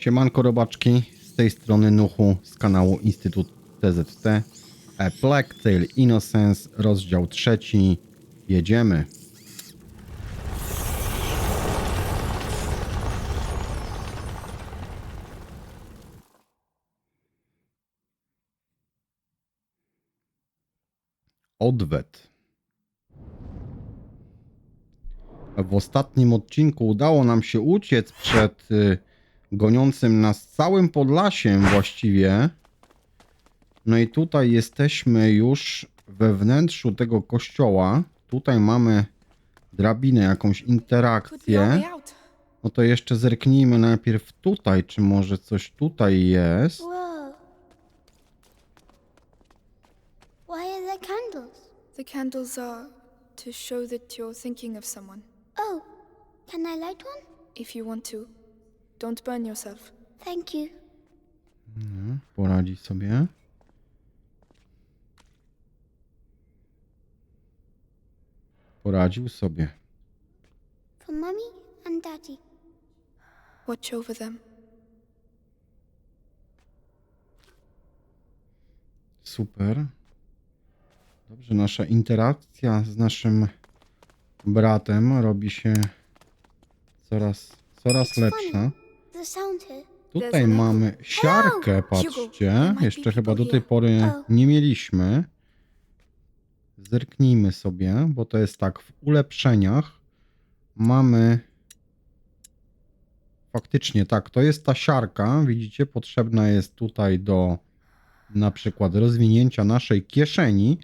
Siemanko robaczki, z tej strony Nuchu z kanału Instytut TZT. A Plague Tale Innocence, rozdział trzeci. Jedziemy. Odwet. W ostatnim odcinku udało nam się uciec przed y, goniącym nas całym Podlasiem właściwie. No i tutaj jesteśmy już we wnętrzu tego kościoła. Tutaj mamy drabinę, jakąś interakcję. No to jeszcze zerknijmy najpierw tutaj, czy może coś tutaj jest. Why are there candles? The candles are to show that you're thinking of someone. Oh, can I light one? If you want to, don't burn yourself. Thank you. Poradzi sobie. Poradził sobie. For Mummy and Daddy. Watch over them. Super. Dobrze, nasza interakcja z naszym bratem robi się coraz, coraz lepsza. Tutaj mamy siarkę, patrzcie. Jeszcze chyba do tej pory Oh. nie mieliśmy. Zerknijmy sobie, bo to jest tak, w ulepszeniach mamy faktycznie tak, to jest ta siarka, widzicie, potrzebna jest tutaj do na przykład rozwinięcia naszej kieszeni.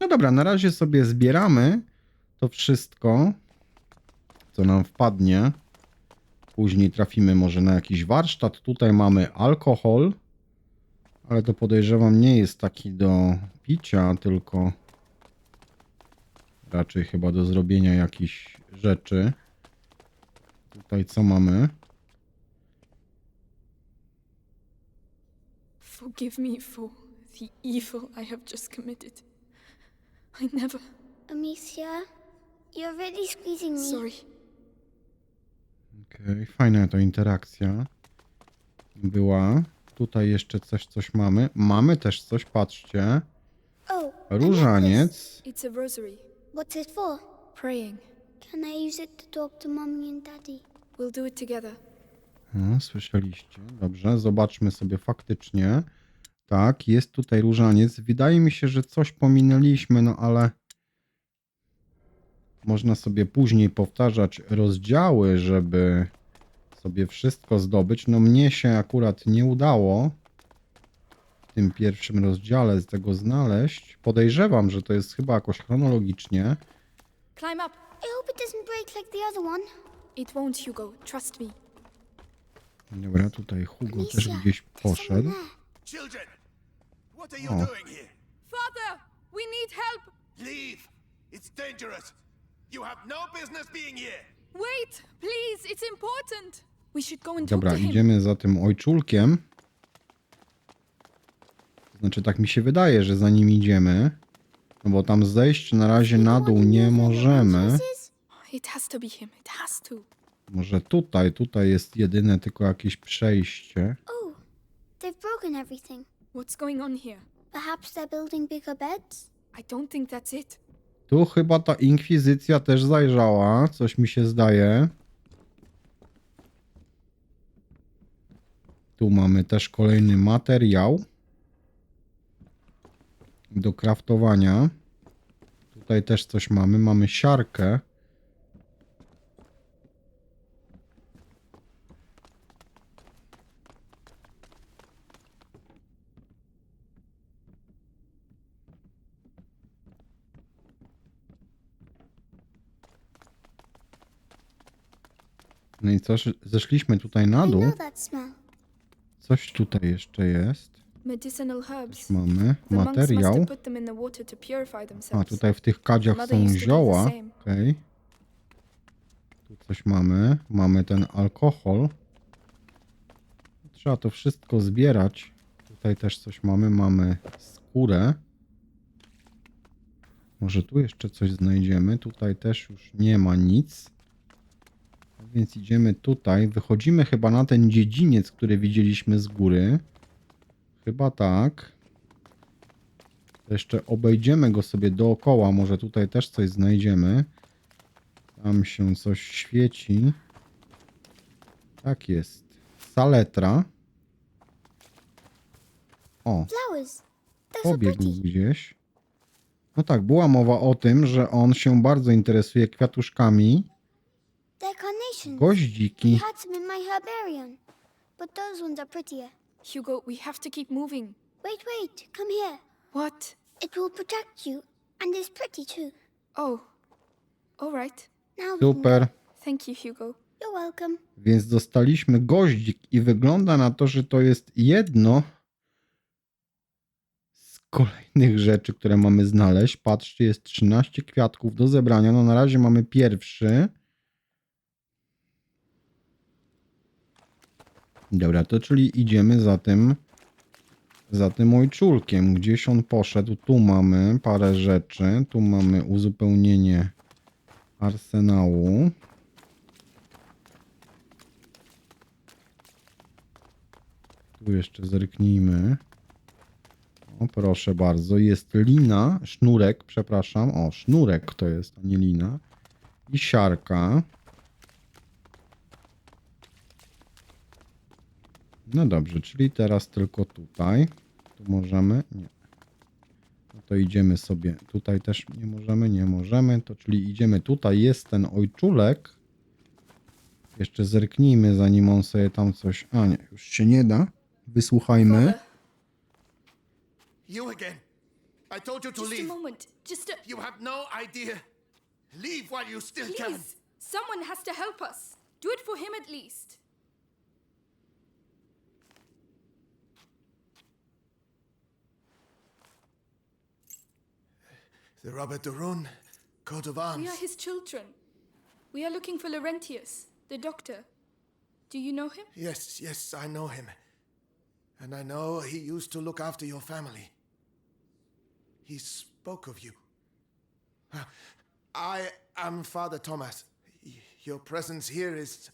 No dobra, na razie sobie zbieramy to wszystko, co nam wpadnie. Później trafimy może na jakiś warsztat. Tutaj mamy alkohol, ale to podejrzewam nie jest taki do picia, tylko raczej chyba do zrobienia jakichś rzeczy. Tutaj co mamy? Forgive me for the evil I have just committed. I never. Amicia, you're really squeezing me. Sorry. Okej, fajna to interakcja była. Tutaj jeszcze coś, coś mamy. Mamy też coś, patrzcie. Różaniec. It's a rosary. What's it for? Praying. Can I use it to talk to Mummy and Daddy? We'll do it together. No, słyszeliście. Dobrze, zobaczmy sobie faktycznie. Tak, jest tutaj różaniec. Wydaje mi się, że coś pominęliśmy, no ale można sobie później powtarzać rozdziały, żeby sobie wszystko zdobyć. No mnie się akurat nie udało w tym pierwszym rozdziale z tego znaleźć. Podejrzewam, że to jest chyba jakoś chronologicznie. Climb up. I hope it doesn't break like the other one. It won't, Hugo. Trust me. Dobra, tutaj Hugo też gdzieś poszedł. Children, what are you Oh. doing here? Father, we need help. Leave! It's dangerous! You have no business being here! Wait, please. It's important. We should go and talk Dobra, to him. idziemy za tym ojczulkiem. Znaczy, tak mi się wydaje, że za nim idziemy. No bo tam zejść na razie na dół nie możemy. It has to be him. It has to. Może tutaj, tutaj jest jedyne tylko jakieś przejście. Oh, they've broken everything. What's going on here? Perhaps they're building bigger beds? I don't think that's it. Tu chyba ta inkwizycja też zajrzała, coś mi się zdaje. Tu mamy też kolejny materiał do kraftowania. Tutaj też coś mamy. Mamy siarkę. No i co, zeszliśmy tutaj na dół. Coś tutaj jeszcze jest. Medicinal herbs. Mamy materiał. A tutaj w tych kadziach są zioła. Okej. Tu coś mamy. Mamy ten alkohol. Trzeba to wszystko zbierać. Tutaj też coś mamy. Mamy skórę. Może tu jeszcze coś znajdziemy. Tutaj też już nie ma nic. Więc idziemy tutaj. Wychodzimy chyba na ten dziedziniec, który widzieliśmy z góry. Chyba tak. Jeszcze obejdziemy go sobie dookoła. Może tutaj też coś znajdziemy. Tam się coś świeci. Tak jest. Saletra. O, pobiegł gdzieś. No tak, była mowa o tym, że on się bardzo interesuje kwiatuszkami. They're carnations. We Goździki. had some in my herbarium, but those ones are prettier. Hugo, we have to keep moving. Wait, wait, come here. What? It will protect you, and it's pretty too. Oh. All right. Now we can Super. Thank you, Hugo. go. You're welcome. Więc dostaliśmy goździk i wygląda na to, że to jest jedno z kolejnych rzeczy, które mamy znaleźć. Patrzcie, jest 13 kwiatków do zebrania. No na razie mamy pierwszy. Dobra, to czyli idziemy za tym za tym ojczulkiem. Gdzieś on poszedł. Tu mamy parę rzeczy. Tu mamy uzupełnienie arsenału. Tu jeszcze zerknijmy. O, proszę bardzo. Jest lina, sznurek, przepraszam. O, sznurek to jest, a nie lina. I siarka. No dobrze, czyli teraz tylko tutaj. Tu możemy? Nie. No to idziemy sobie. Tutaj też nie możemy, nie możemy. To czyli idziemy tutaj. Jest ten ojczulek. Jeszcze zerknijmy, zanim on sobie tam coś. A nie, już się nie da. Wysłuchajmy. You again. I told you to just a leave. moment. Just a. You have no idea. Leave while you still can. Please. Someone has to help us. Do it for him at least. The Robert de Rune, coat of arms. We are his children. We are looking for Laurentius, the doctor. Do you know him? Yes, yes, I know him. And I know he used to look after your family. He spoke of you. I am Father Thomas. Your presence here is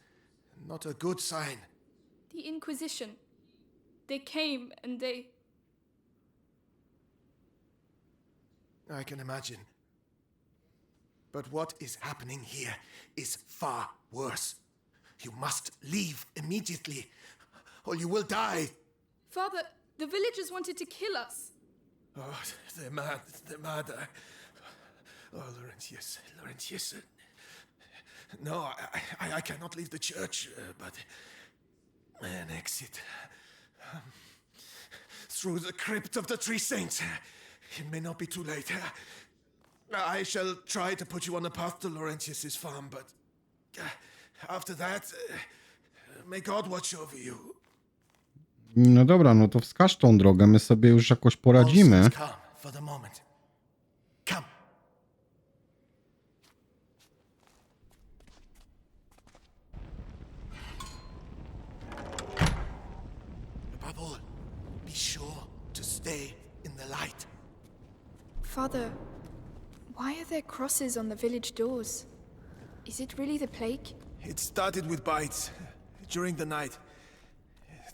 not a good sign. The Inquisition. They came and they. I can imagine. But what is happening here is far worse. You must leave immediately, or you will die. Father, the villagers wanted to kill us. Oh, they're mad. They're mad. I... Oh, Laurentius. Laurentius. uh, No, I, I, I cannot leave the church, uh, but an exit. Um, through the crypt of the Three Saints. It may not be too late. I shall try to put you on the path to Laurentius's farm, but uh, after that, uh, may God watch over you. No dobra, no to wskaż tą drogę. My sobie już jakoś poradzimy. Father, why are there crosses on the village doors? Is it really the plague? It started with bites during the night.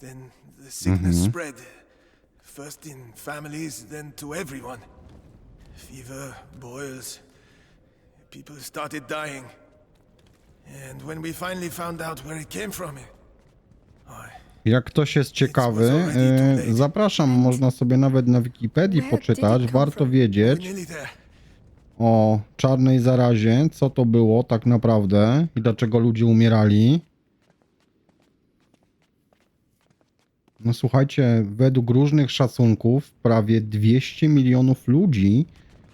Then the mm-hmm. sickness spread. First in families, then to everyone. Fever, boils. People started dying. And when we finally found out where it came from, oh, Jak ktoś jest ciekawy, e, zapraszam, można sobie nawet na Wikipedii poczytać. Warto wiedzieć o czarnej zarazie, co to było tak naprawdę i dlaczego ludzie umierali. No słuchajcie, według różnych szacunków prawie 200 milionów ludzi,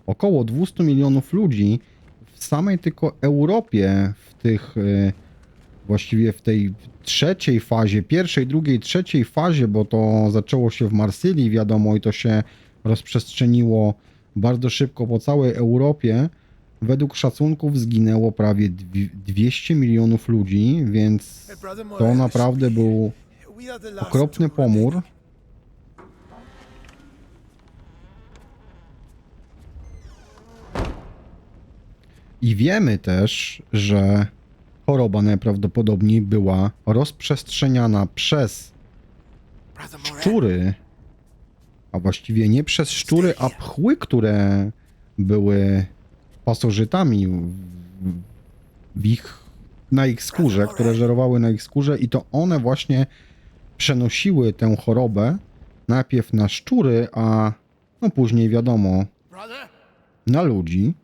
około 200 milionów ludzi w samej tylko Europie w tych y, właściwie w tej trzeciej fazie, pierwszej, drugiej, trzeciej fazie, bo to zaczęło się w Marsylii, wiadomo, i to się rozprzestrzeniło bardzo szybko po całej Europie. Według szacunków zginęło prawie dwi- 200 milionów ludzi, więc to naprawdę był okropny pomór. I wiemy też, że choroba najprawdopodobniej była rozprzestrzeniana przez szczury, a właściwie nie przez szczury, a pchły, które były pasożytami w, ich, na ich skórze, które żerowały na ich skórze i to one właśnie przenosiły tę chorobę najpierw na szczury, a no później wiadomo, na ludzi.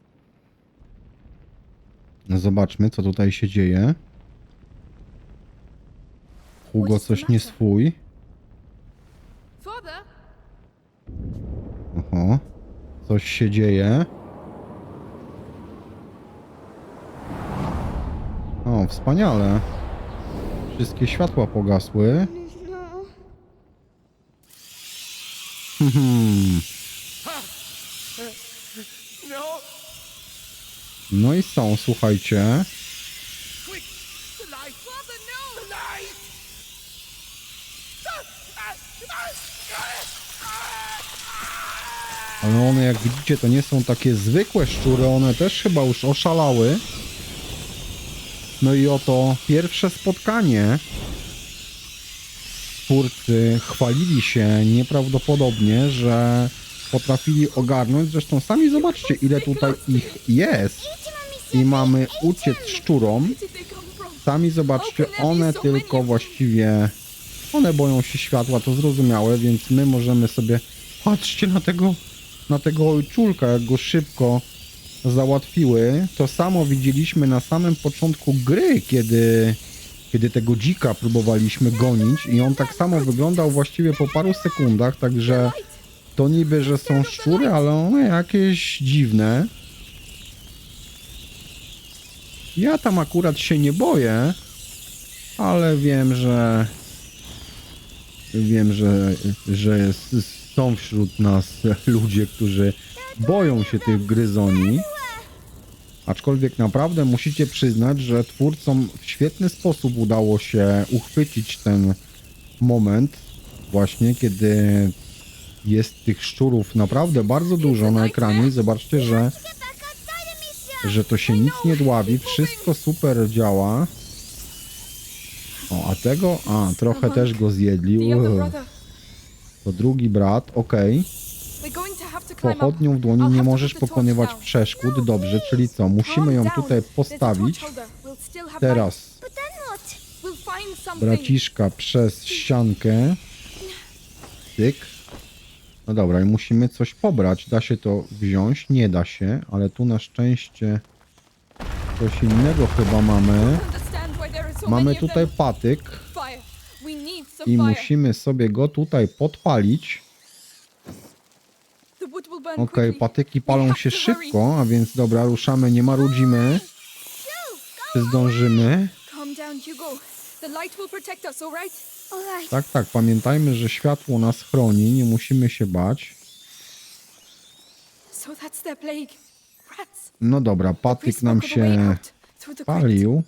No Zobaczmy, co tutaj się dzieje. Hugo coś nie swój. Oho. Coś się dzieje. O, wspaniale. Wszystkie światła pogasły. No. Hmm. No! No i są, słuchajcie. No! Ale one, jak widzicie, to nie są takie zwykłe szczury, one też chyba już oszalały. No i oto pierwsze spotkanie. Twórcy chwalili się nieprawdopodobnie, że potrafili ogarnąć. Zresztą sami zobaczcie, ile tutaj ich jest. I mamy uciec szczurom. Sami zobaczcie, one tylko właściwie. One boją się światła, to zrozumiałe, więc my możemy sobie. Patrzcie na tego. Na tego ojczulka, jak go szybko załatwiły. To samo widzieliśmy na samym początku gry, kiedy. Kiedy tego dzika próbowaliśmy gonić i on tak samo wyglądał właściwie po paru sekundach, także to niby, że są szczury, ale one jakieś dziwne. Ja tam akurat się nie boję, ale wiem, że wiem, że, że jest, są wśród nas ludzie, którzy boją się tych gryzoni. Aczkolwiek naprawdę musicie przyznać, że twórcom w świetny sposób udało się uchwycić ten moment, właśnie kiedy jest tych szczurów naprawdę bardzo dużo na ekranie. Zobaczcie, że że to się nic nie dławi, wszystko super działa. O, a tego, a, trochę też go zjedli. brother. To drugi brat, okej. Up. Pochodnią w dłoni nie możesz pokonywać przeszkód. Dobrze, czyli co? Musimy ją tutaj postawić. Teraz braciszka przez ściankę. Tyk. No dobra, i musimy coś pobrać. Da się to wziąć? Nie da się, ale tu na szczęście coś innego chyba mamy. Mamy tutaj patyk. I musimy sobie go tutaj podpalić. Okej, quickly. patyki palą się szybko, a więc dobra, ruszamy, nie marudzimy. Czy zdążymy? Tak, tak, pamiętajmy, że światło nas chroni, nie musimy się bać. No dobra, patyk nam się palił,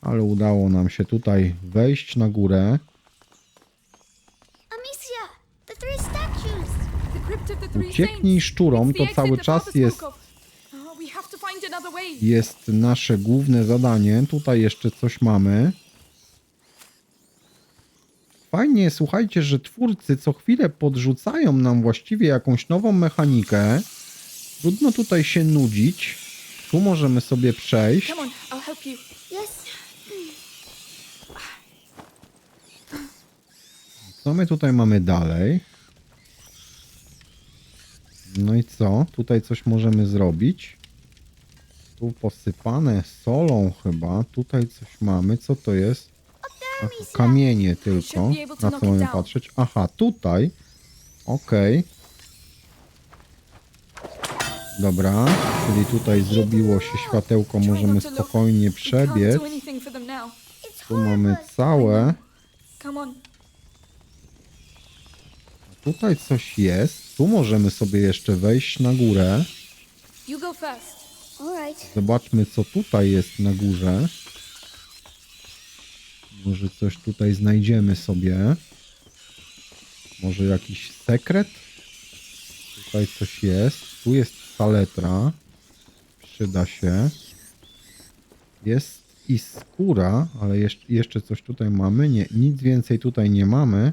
ale udało nam się tutaj wejść na górę. Ucieknij szczurom, to cały czas jest. Oh, jest nasze główne zadanie. Tutaj jeszcze coś mamy. Fajnie, słuchajcie, że twórcy co chwilę podrzucają nam właściwie jakąś nową mechanikę. Trudno tutaj się nudzić. Tu możemy sobie przejść. Come on, I'll help you. Yes. Co my tutaj mamy dalej? No i co? Tutaj coś możemy zrobić. Tu posypane solą chyba. Tutaj coś mamy. Co to jest? Kamienie tylko. Na co mamy patrzeć? Aha, tutaj. Okej. Dobra, czyli tutaj zrobiło się światełko, możemy spokojnie przebiec. Tu mamy całe. Tutaj coś jest. Tu możemy sobie jeszcze wejść na górę. Zobaczmy, co tutaj jest na górze. Może coś tutaj znajdziemy sobie. Może jakiś sekret? Tutaj coś jest. Tu jest saletra. Przyda się. Jest i skóra, ale jeszcze coś tutaj mamy. Nie, nic więcej tutaj nie mamy,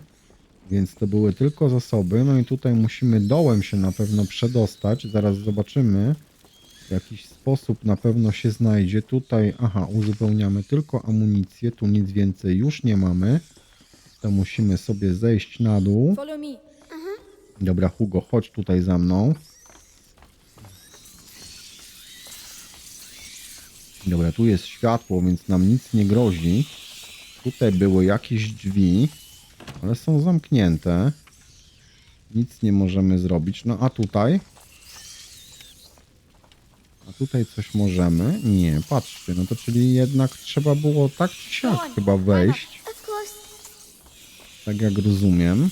więc to były tylko zasoby. No i tutaj musimy dołem się na pewno przedostać. Zaraz zobaczymy. W jakiś sposób na pewno się znajdzie. Tutaj, aha, uzupełniamy tylko amunicję. Tu nic więcej już nie mamy. To musimy sobie zejść na dół. Follow me. Dobra, Hugo, chodź tutaj za mną. Dobra, tu jest światło, więc nam nic nie grozi. Tutaj były jakieś drzwi, ale są zamknięte. Nic nie możemy zrobić. No a tutaj? A tutaj coś możemy? Nie, patrzcie, no to czyli jednak trzeba było tak czy siak chyba wejść, Of course. tak jak rozumiem.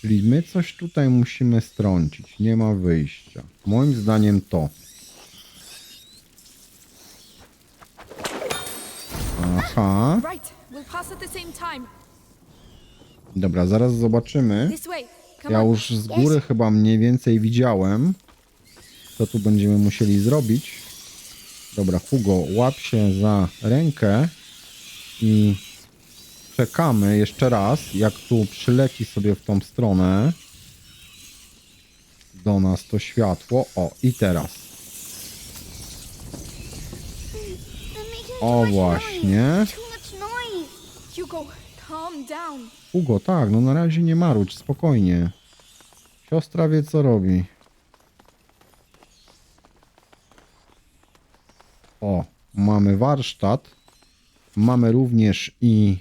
Czyli my coś tutaj musimy strącić. Nie ma wyjścia. Moim zdaniem to. Aha. Dobra, zaraz zobaczymy. Come Ja on. już z góry chyba mniej więcej widziałem, co tu będziemy musieli zrobić. Dobra, Hugo, łap się za rękę i czekamy jeszcze raz, jak tu przyleci sobie w tą stronę do nas to światło. O, i teraz. They're making O, właśnie. noise. Too much noise. Hugo, calm down. Hugo, tak, no na razie nie marudź, spokojnie. Siostra wie, co robi. O, mamy warsztat. Mamy również i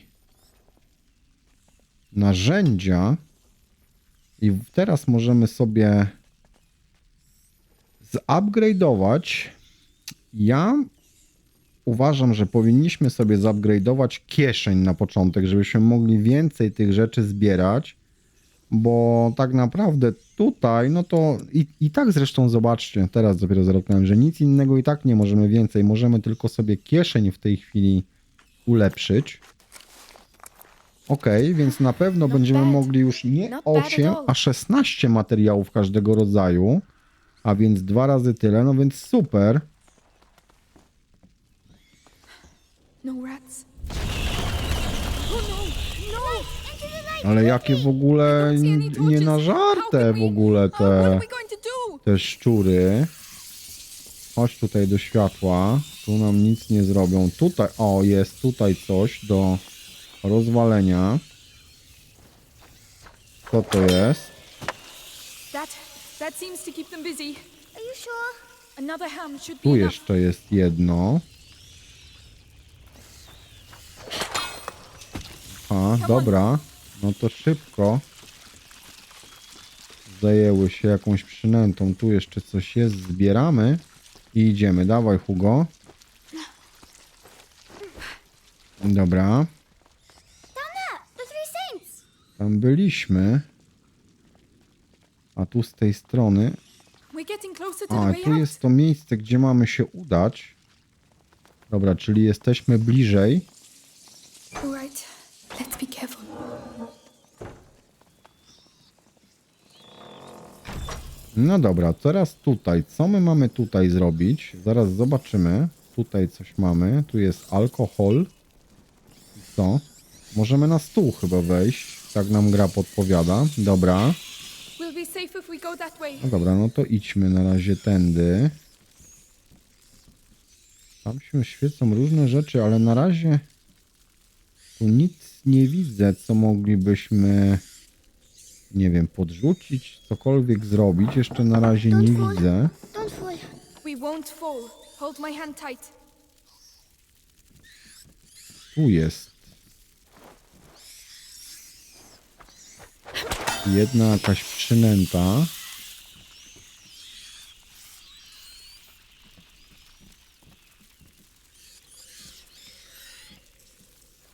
narzędzia. I teraz możemy sobie zupgrade'ować. Ja uważam, że powinniśmy sobie zupgrade'ować kieszeń na początek, żebyśmy mogli więcej tych rzeczy zbierać, bo tak naprawdę tutaj, no to i, i tak zresztą zobaczcie, teraz dopiero zerknąłem, że nic innego i tak nie możemy więcej, możemy tylko sobie kieszeń w tej chwili ulepszyć. Ok, więc na pewno będziemy mogli już nie Not bad at 8, all. a 16 materiałów każdego rodzaju, a więc dwa razy tyle, no więc super. No rats. Oh no, no! Ale jakie w ogóle nie na can w ogóle te, te szczury. Chodź tutaj do światła. Tu nam nic nie zrobią. Tutaj, o jest tutaj coś do rozwalenia. Co to jest? Tu jeszcze jest jedno. A, dobra. No to szybko. Zajęły się jakąś przynętą. Tu jeszcze coś jest. Zbieramy. I idziemy. Dawaj, Hugo. Dobra. Tam byliśmy. A tu z tej strony. A, tu jest to miejsce, gdzie mamy się udać. Dobra, czyli jesteśmy bliżej. Right, let's be careful. No dobra, teraz tutaj. Co my mamy tutaj zrobić? Zaraz zobaczymy. Tutaj coś mamy. Tu jest alkohol. Co? Możemy na stół chyba wejść. Tak nam gra podpowiada. Dobra. No dobra, no to idźmy na razie tędy. Tam się świecą różne rzeczy, ale na razie nic nie widzę, co moglibyśmy, nie wiem, podrzucić, cokolwiek zrobić. Jeszcze na razie nie widzę. Don't fall. We won't fall. Hold my hand tight. Tu jest. Jedna jakaś przynęta.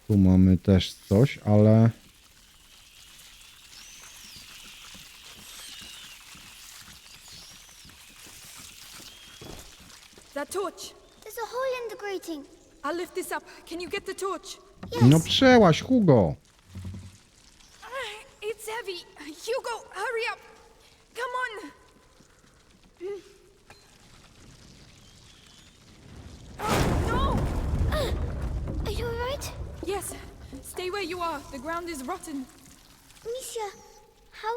Tu mamy też coś, ale That torch. There's a hole in the grating. I'll lift this up. Can you get the torch? Yes. no przełaś, Hugo. Ah, It's heavy. Hugo, hurry up. Come on. Yes, stay where you are. The ground is rotten. Misha, how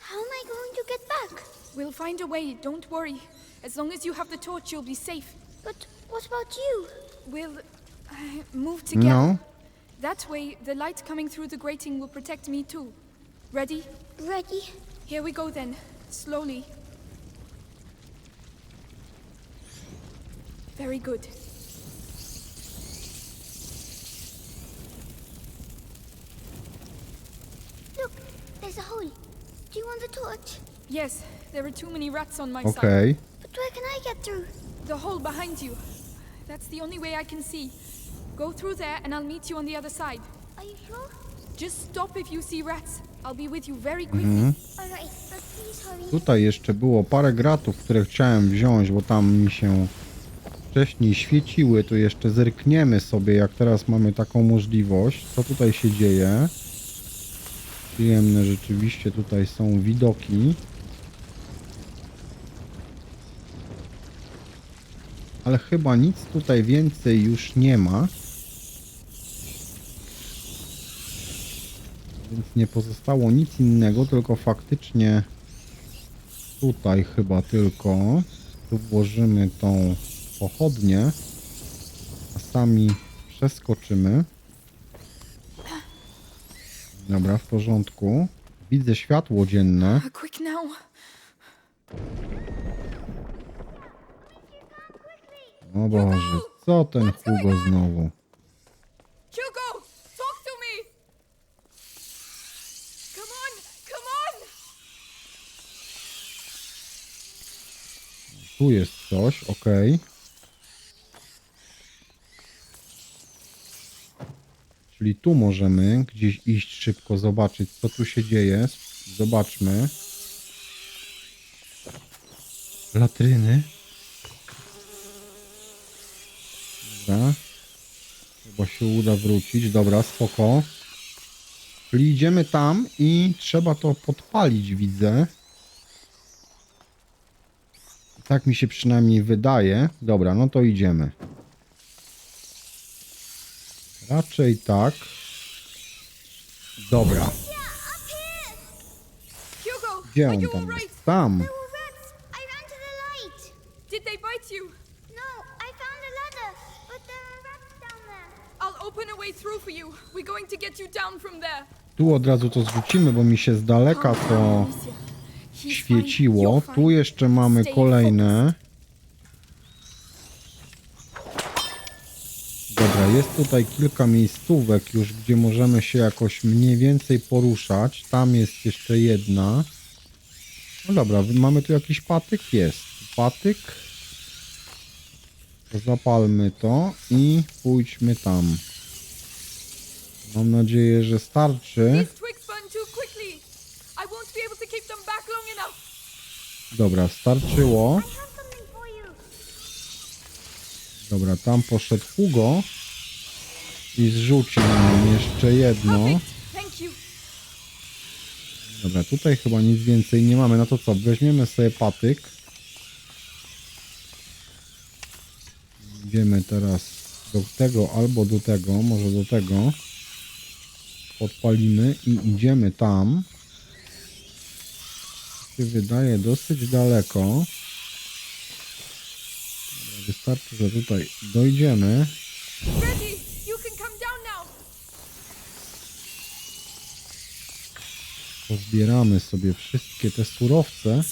how am I going to get back? We'll find a way, don't worry. As long as you have the torch, you'll be safe. But what about you? We'll uh, move together. No. That way, the light coming through the grating will protect me too. Ready? Ready? Here we go then. Slowly. Very good. Torch? Yes, there are too many rats on my side. Okej. But where can I get through? The hole behind you. That's the only way I can see. Go through there and I'll meet you on the other side. Are you sure? Just stop if you see rats. I'll be with you very quickly. Alright, but please hurry. Tutaj jeszcze było parę gratów, które chciałem wziąć, bo tam mi się wcześniej świeciły. Tu jeszcze zerkniemy sobie, jak teraz mamy taką możliwość. Co tutaj się dzieje? Przyjemne rzeczywiście tutaj są widoki. Ale chyba nic tutaj więcej już nie ma. Więc nie pozostało nic innego, tylko faktycznie tutaj chyba tylko. Tu włożymy tą pochodnię, a sami przeskoczymy. Dobra, w porządku. Widzę światło dzienne. Quick now. O Boże, co ten Hugo znowu? Hugo, talk to me. Come on, come on. Tu jest coś, okej. Czyli tu możemy gdzieś iść szybko, zobaczyć co tu się dzieje. Zobaczmy. Latryny. Dobra. Chyba się uda wrócić. Dobra, spoko. Czyli idziemy tam i trzeba to podpalić, widzę. Tak mi się przynajmniej wydaje. Dobra, no to idziemy. Raczej tak. Dobra. Gdzie on tam jest? Tam. There were rats. I ran to the light. Did they bite you? No, I found a ladder, but there are rats down there. I'll open a way through for you. We're going to get you down from there. Tu od razu to zrzucimy, bo mi się z daleka to świeciło. Tu jeszcze mamy kolejne. Dobra, jest tutaj kilka miejscówek już, gdzie możemy się jakoś mniej więcej poruszać. Tam jest jeszcze jedna. No dobra, mamy tu jakiś patyk? Jest. Patyk. Zapalmy to i pójdźmy tam. Mam nadzieję, że starczy. These twigs burn too quickly. I won't be able to keep them back long enough. Dobra, starczyło. I have something for you. Dobra, tam poszedł Hugo i zrzucił nam jeszcze jedno. Dobra, tutaj chyba nic więcej nie mamy. No to co, weźmiemy sobie patyk. Idziemy teraz do tego albo do tego, może do tego. Podpalimy i idziemy tam. Się wydaje dosyć daleko. Wystarczy, że tutaj dojdziemy. Pozbieramy sobie wszystkie te surowce.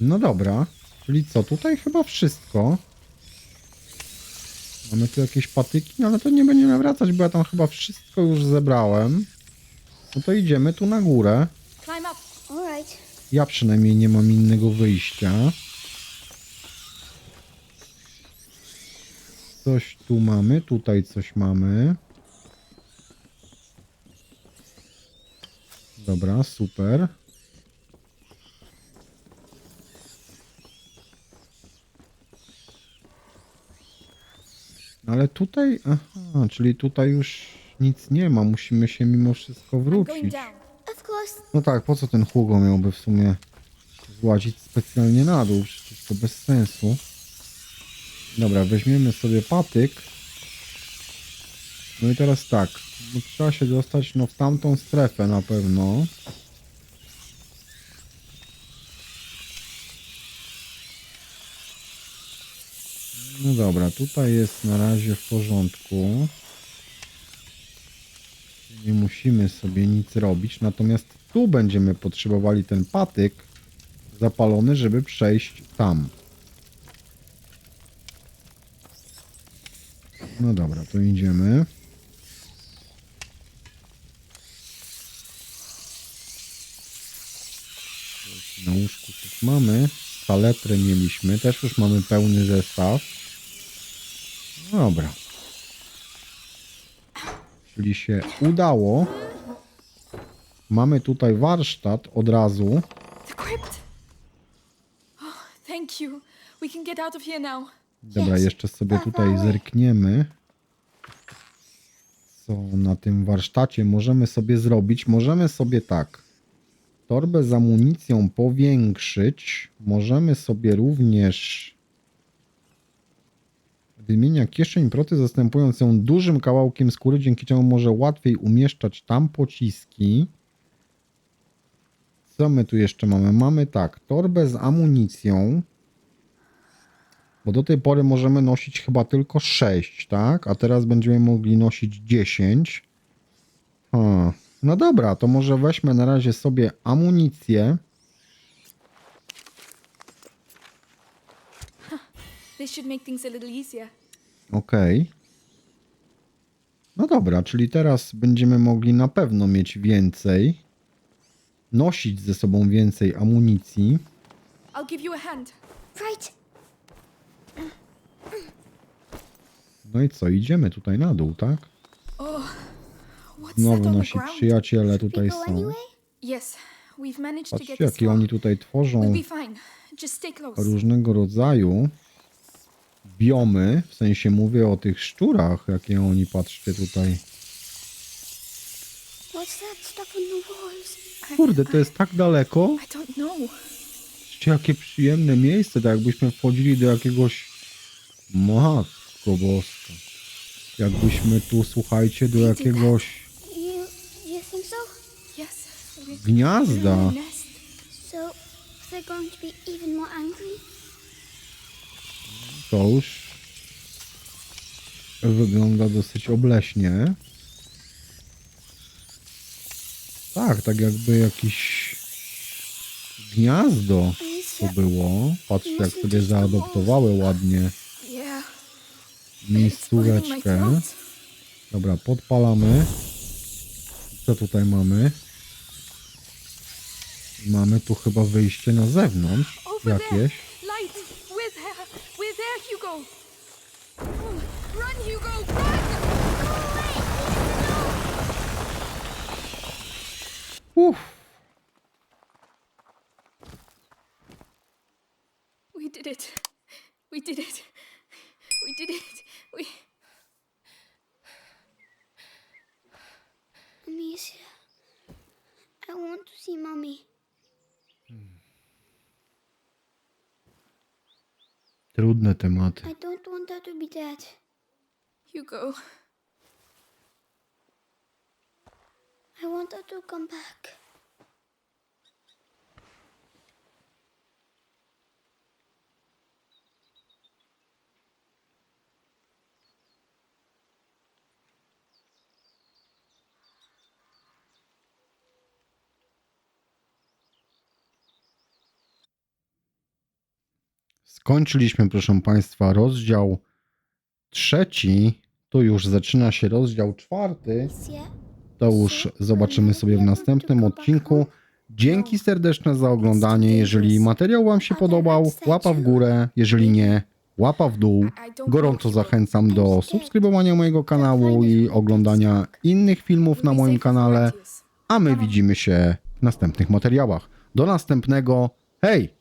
No dobra, czyli co, tutaj chyba wszystko. Mamy tu jakieś patyki, no ale to nie będziemy wracać, bo ja tam chyba wszystko już zebrałem. No to idziemy tu na górę. Ja przynajmniej nie mam innego wyjścia. Coś tu mamy, tutaj coś mamy. Dobra, super. Ale tutaj, aha, czyli tutaj już nic nie ma. Musimy się mimo wszystko wrócić. Course. No tak, po co ten Hugo miałby w sumie złazić specjalnie na dół? Przecież to bez sensu. Dobra, weźmiemy sobie patyk. No i teraz tak. No, trzeba się dostać no, w tamtą strefę na pewno. No dobra, tutaj jest na razie w porządku. Nie musimy sobie nic robić, natomiast tu będziemy potrzebowali ten patyk zapalony, żeby przejść tam. No dobra, to idziemy. Na łóżku coś mamy. Saletrę mieliśmy, też już mamy pełny zestaw. Dobra. Czyli się udało. Mamy tutaj warsztat od razu. Oh. Dobra, jeszcze sobie tutaj zerkniemy. Co na tym warsztacie możemy sobie zrobić? Możemy sobie tak. Torbę z amunicją powiększyć. Możemy sobie również wymienia kieszeń proty, zastępując ją dużym kawałkiem skóry, dzięki czemu może łatwiej umieszczać tam pociski. Co my tu jeszcze mamy? Mamy tak, torbę z amunicją. Bo do tej pory możemy nosić chyba tylko 6, tak? A teraz będziemy mogli nosić 10. Ha. No dobra, to może weźmy na razie sobie amunicję. This should make things a little easier. Okej. No dobra, czyli teraz będziemy mogli na pewno mieć więcej. Nosić ze sobą więcej amunicji. I'll give you a hand. Right. No i co, idziemy tutaj na dół, tak? That Znowu nasi przyjaciele tutaj są. anyway? Yes, we've managed to Patrzcie, get jakie oni tutaj tworzą. Różnego rodzaju biomy, w sensie mówię o tych szczurach, jakie oni, patrzcie tutaj. Kurde, to jest tak daleko. Patrzcie, jakie przyjemne miejsce, tak jakbyśmy wchodzili do jakiegoś... Matko boska. Jakbyśmy tu, słuchajcie, do jakiegoś gniazda. So they're going to be even more angry? To już wygląda dosyć obleśnie. Tak, tak jakby jakiś gniazdo to było. Patrzcie, jak sobie zaadoptowały ładnie miejscóweczkę. Dobra, podpalamy. Co tutaj mamy? Mamy tu chyba wyjście na zewnątrz jakieś. Run, Hugo, run! Uff. We did it. We did it. We did it. We. Amicia. I want to see mommy. Hmm. Trudne tematy. I don't want her to be dead. Hugo. I want her to come back. Skończyliśmy, proszę Państwa, rozdział trzeci. Tu już zaczyna się rozdział czwarty. To już zobaczymy sobie w następnym odcinku. Dzięki serdeczne za oglądanie. Jeżeli materiał Wam się podobał, łapa w górę. Jeżeli nie, łapa w dół. Gorąco zachęcam do subskrybowania mojego kanału i oglądania innych filmów na moim kanale. A my widzimy się w następnych materiałach. Do następnego. Hej!